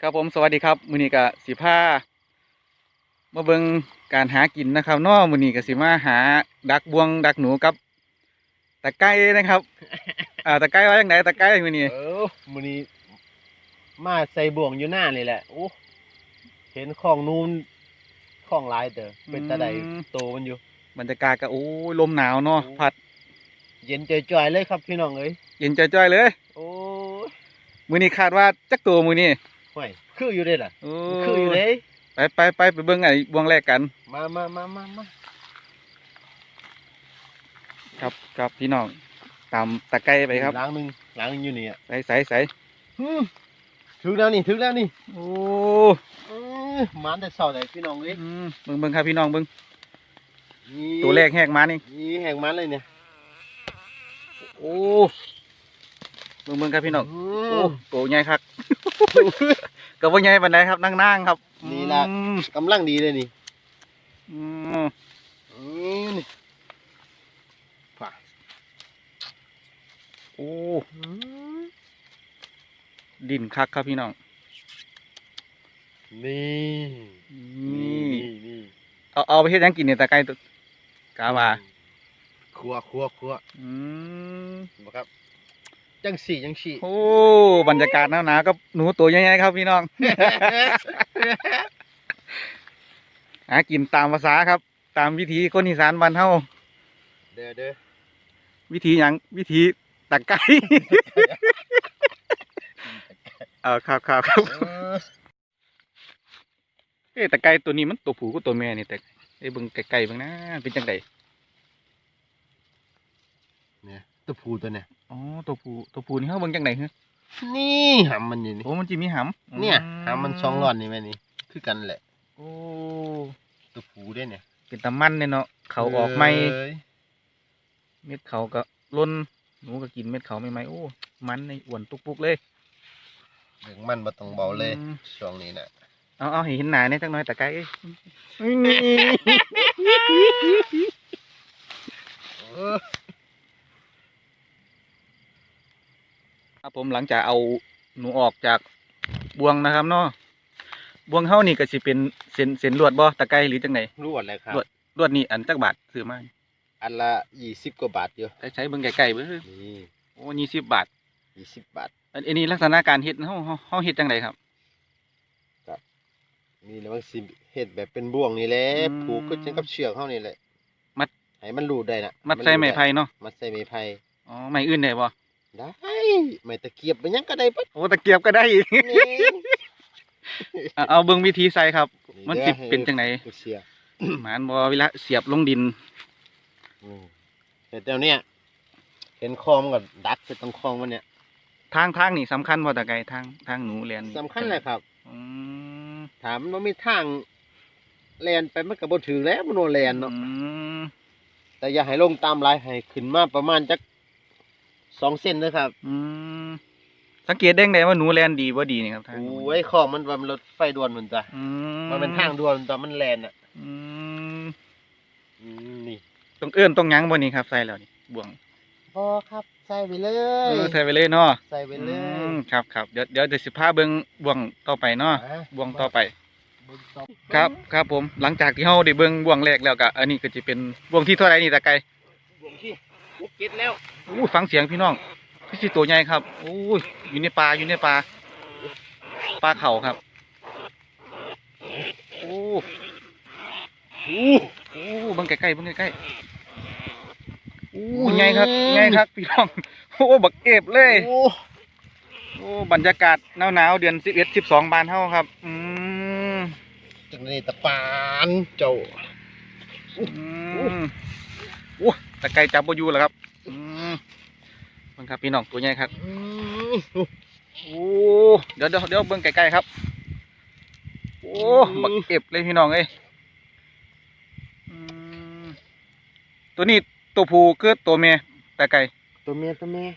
ครับผมสวัสดีครับมือนี้กะสิผ้ามาเบิงการหากินนะครับเนอมือนี้กะสิมาหาดักบวงดักหนูกับตะไคร้นะครับ อ่าตะไคร้ว่าอย่างไรตะไคร้มือนี้เออมื้อนี้ มาใส่บ่วงอยู่หน้านี่แหละโอ้เห็นของนูนของหลายเด้อเป็นตาใดโตมันอยู่บรรยากาศก็โอ้ยลมหนาวเนาะพัด เย็นจ่อยๆเลยครับพี่น้องเอ้ยเย็นจ้อยๆเลย โอ้ยมือนี้คาดว่าจักตัวมือนี้ ห่วยคืออยู่เด้ล่ะโอ้คืออยู่เด้ไปไปไปไปเบิ่งไอ้บวงแรกกัน มามามามามาครับครับพี่น้องตามตะไคร้ไปครับล้างหนึงล้างหนึงอยู่นี่อะใส่ใส่ใส่หืมถึงแล้วนี่ถึงแล้วนี่โอ้เออมาแต่เช้าเลยพี่น้องเอ้ยอืมเบิ่งเบิ่งครับพี่น้องเบิ่งนี่ตัวแรกแหกมานี่นี่แห่งมันเลยเนี่ยโอ้ เบิ่งเบิ่งครับพี่น้องอืโอ้มโตใหญ่ครับก็บ่ใหญ่ปานใดครับนั่งๆครับนี่ล่ะ อืมกำลังดีเลยนี่อืมอืมนี่ฝ่าโอ้ดินคักครับพี่น้องนี่นี่นี่เอาเอาไปเฮ็ดหยังกินเนี่ยตะไคร้ตัวกาว่า ครัวครัวครัวอืมบ่ครับ จังสี่จังสี่โอ้บรรยากาศหนาวๆกับหนูตัวใหญ่ๆครับพี่น้อง หากินตามภาษาครับ ตามวิถีคนอีสานบ้านเฮาเด้อเด้อวิธีหยังวิธีตะไคร้ เออครับครับครับเออเอ้ตะไคร้ตัวนี้มันตัวผู้กับตัวแม่นี่แต่ไอ้ยเบิ่งไกลๆเบิ่งนะเป็นจังไดเนี่ยตัวผู้ตัวเนี่ย อ๋อตัวผู้ตัวผู้นี่เฮาเบิ่งจังไดฮะนี่หำมันอยู่นี่โอ้มันจิมีหำเนี่ยอืหำมันช่องร้อนนี่แม่นี่คือกันแหละ โอ้ตัวผู้เด้เนี่ยเป็นตะมันเนี่ยเนาะเขาออกใหม่เอ้ยเม็ดเขาก็ล้นหนูก็กินเม็ดเขาใหม่ๆโอ้มันในอ้วนตุกๆเลยเรื่องมันบ่ต้องเบาเลยอืมช่วงนี้น่ะเอาเอาให้เห็นหน้าเนี่ยจักหน่อยตะไคร้เอ้ย เออ ครับผมหลังจากเอาหนูออกจากบ่วงนะครับเนาะบ่วงเฮานี่ก็สิเป็นเส้นเส้นลวดบ่ตะไคร้หรือจังไดรวดเลยครับรวดลวดนี่อันจักบาทซื้อมาอันละยี่สิบกว่าบาทอยู่ใช้ใช้เบิ่งไกลๆเบิ่งนี่โอ้ยี่สิบบาทยี่สิบบาท อันอันนี้ลักษณะการเฮ็ดเฮาเฮาเฮาเฮ็ดจังไดครับมีแล้วมันสิเฮ็ดแบบเป็นบ่วงนี่แหละอืมผูกก็จังกับเชือกเฮานี่แหละมัดให้มันรูดได้น่ะมัดใส่ไม้ไผ่เนาะมัดใส่ไม้ไผ่อ๋อไม้อื่นได้บ่ ได้ไม้ตะเกียบมันยังก็ได้ปั๊โอ้ตะเกียบก็ได้อีกแม่นอะเอาเบิ่งวิธีใส่ครับ มันสิด้อเป็นจังไดให้เสียหมานบ่เวลาเสียบลงดินอืมแต่เดี๋ยวเนี้ยเห็นคลองมันก็ดักไปตรงคลองมันเนี่ยทางทางนี่สำคัญบ่ตะไคร้ทางทางหนูเรียนสำคัญเลยครับอืมถามมันบ่มีทางแลนไปมันก็บ่ถึงแล้วมันโนแลนเนาะอืมแต่อย่าให้ลงตามลายให้ขึ้นมาประมาณจัก สองเส้นเลยครับอืมสังเกตได้ไงว่าหนูเรียนดีบ่ดีนี่ครับทางหนูโอ้ยคลองมันว่ามันรถไฟด่วนมันจ้ะอืมมันเป็นทางด่วนตอนมันแลนอะอืมอืมนี่ต้องเอื้อนต้องหยั้งบ่นี่ครับใส่แล้วนี่บ่วงพอครับใส่ไปเลเอยอใส่ไปเลยเนาะใส่ไปเลอืยมครับครับเดี๋ยวเดี๋ยวเดี๋ยวสิพาเบิ่งบ่วงต่อไปเนาะอะบ่วงต่อไปเบิ่งต่อครับครับผมหลังจากที่เฮาได้เบิ่งบ่วงแรกแล้วก็อันนี้ก็จะเป็นบ่วงที่เท่าไหร่นี่ตะไกบ่วงที่ หกเจ็ดแล้วอู้ฟังเสียงพี่น้องพี่สิตัวใหญ่ครับอู้ยอยู่ในป่าอยู่ในป่าป่าเขาครับโอ้อู้โอ้เบิ่งใกล้ๆเบิ่งใกล้ๆอู้ใหญ่ครับใหญ่ครับพี่น้องโอ้บักเอฟเลยโอ้โอ้บรรยากาศหนาวๆเดือนสิบเอ็ดสิบสองบานเฮาครับอืมจังนี้ตะปานเจ้าอืม โอ้ตะไคร้จับบ่อยู่แล้วครับอืมเบิ่งครับพี่น้องตัวใหญ่ครับอืมโอ้เดี๋ยวเดี๋ยวเดี๋ยวเบิ่งใกล้ๆครับ โอ้บักเก็บเลยพี่น้องเอ้ยอืมตัวนี้ตัวผู้คือตัวเมียตะไคร้ตัวเมียตัวเมีย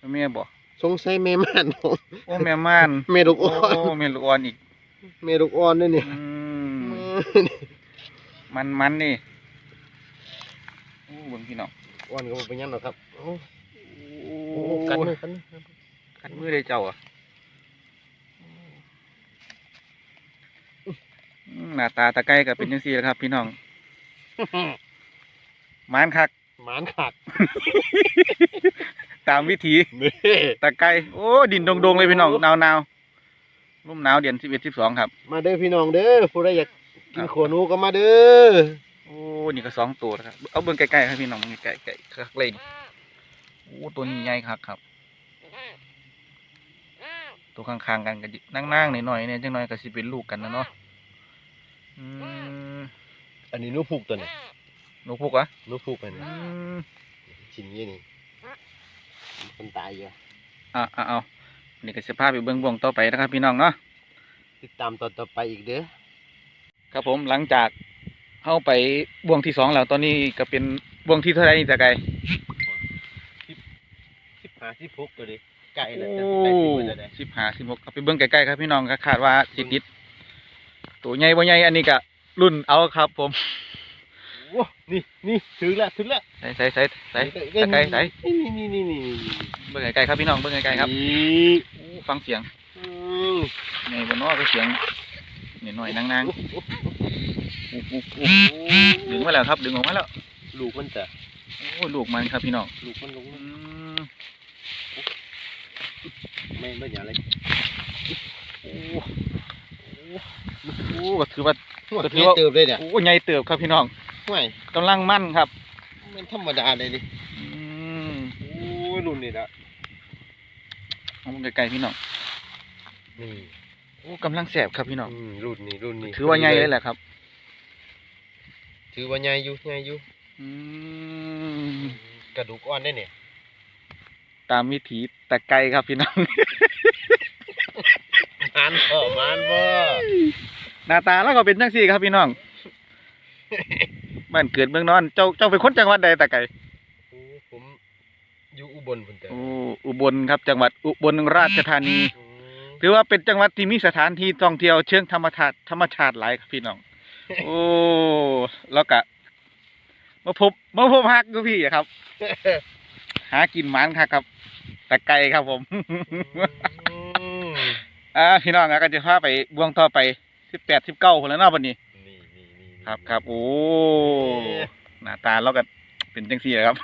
ตัวเมียบ่สงสัยแม่ม่านผมโอ้แม่ม่านแม่ลูกโอ้อ่อนแม่ลูกอ่อนอีกแม่ลูกอ่อนด้วยนี่อืมมันมันนี่โอ้เบิ่งพี่น้องอ่อนก็บ่เป็นหยังหรอกครับโอ้โอ้โหกันมือกันมือกัดมือได้เจ้าอะหน้าตาตะไคร้ก็เป็นจังซี่แหละครับ พี่น้องหมานคัก หมานขักตามวิถีนี่ตะไคร้โอ้ดินดงๆเลยพี่น้องหนาวหนาวร่มหนาวเดือนสิบเอ็ดสิบสองครับ มาเด้อพี่น้องเด้อผู้ใดอยากกินขวหนูก็มาเด้อโอ้ นี่ก็สองตัวแล้วครับ เอาเบิ่งใกล้ๆครับพี่น้องใกล้ๆใกล้ๆคักเลยนี่โอ้ตัวนี้ใหญ่คักครับ ตัวข้างๆกันก็ดินั่งๆหน่อยๆเนี่ยจังหน่อยก็สิเป็นลูกกันนะเนาะอืมอันนี้หนูผูกตัวนี้นกพุกเหรอะหนูผูกอันนี้อืมชิ้นนี้นี่คนตายอยู่อะอะเอานี่ก็สิพาไปเบิ่งบ่วงต่อไปนะครับ พี่น้องเนาะติดตามตอนต่อไปอีกเด้อครับผมหลังจาก เข้าไปบ่วงที่สองแล้วตอนนี้ก็เป็นบ่วงที่เท่าไหรนี่ตะไกสิบห้าสิบหกตัวดิไก่แล้วโอ้จะไก่สิบเบิดแล้วเด้อสิบห้าสิบหกเอาไปเบิ่งใกล้ๆครับพี่น้องก็คาดว่าสิติดตัวใหญ่บ่ใหญ่อันนี้ก็รุ่นเอาครับ ผมโอ้นี่นี่ถึงแล้วถึงแล้วใส่ใส่ใส่ใส่ตะไกใส่นี่นี่นี่นี่นี่เบิ่งไกลๆครับพี่น้องเบิ่งไกลๆครับนี่โอ้ฟังเสียงอืมใหญ่บ่เน้อไปเสียงนิดหน่อยนางๆอุ๊บอุ๊บอุ๊บ ดึงมาแล้วครับ ดึงออกมาแล้ว ลูกมันจะโอ้ลูกมันครับพี่น้องลูกมันลงอืมไม่ไม่อย่างไรโอ้โอ้ก็ถือว่าก็ถือว่าเติบเลยเนี่ยโอ้ใหญ่เติบครับพี่น้องห่วยกำลังมั่นครับมันธรรมดาเลยดิอืมโอ้ยรุ่นนี่ละเอาไกลๆพี่น้องนี่โอ้กำลังแสบครับพี่น้องรุ่นนี้รุ่นนี้ถือว่าใหญ่เลยแหละครับ ถือว่าใหญ่อยู่ใหญ่อยู่อืมกระดูกอ่อนได้เนี่ยตามวิถีตะไกครับพี่น้อง มันบ่มันบ่หน้าตาแล้วก็เป็นจังซี่ครับพี่น้อง บ้านเกิดเมืองนอน เจ้าเจ้าเป็นคนจังหวัดใดตะไกโอ้ผมอยู่อุบลพุ่นเด้อโอ้อุบลครับจังหวัดอุบลราชธานีอืมถือว่าเป็นจังหวัดที่มีสถานที่ท่องเที่ยวเชิงธรรมชาติธรรมชาติหลายครับพี่น้อง โอ้แล้วก็มาพบมาพบฮักดูพี่อะครับ หากินหมันครับครับตะไกครับผมอืมอ่าพี่น้องอะก็จะพาไปบวงต่อไปสิบแปดสิบเก้าคนแล้วเนาะวันนี้นี่นี่นี่ครับครับโอ้หน้าตาเราก็เป็นจังซี่แหละครับ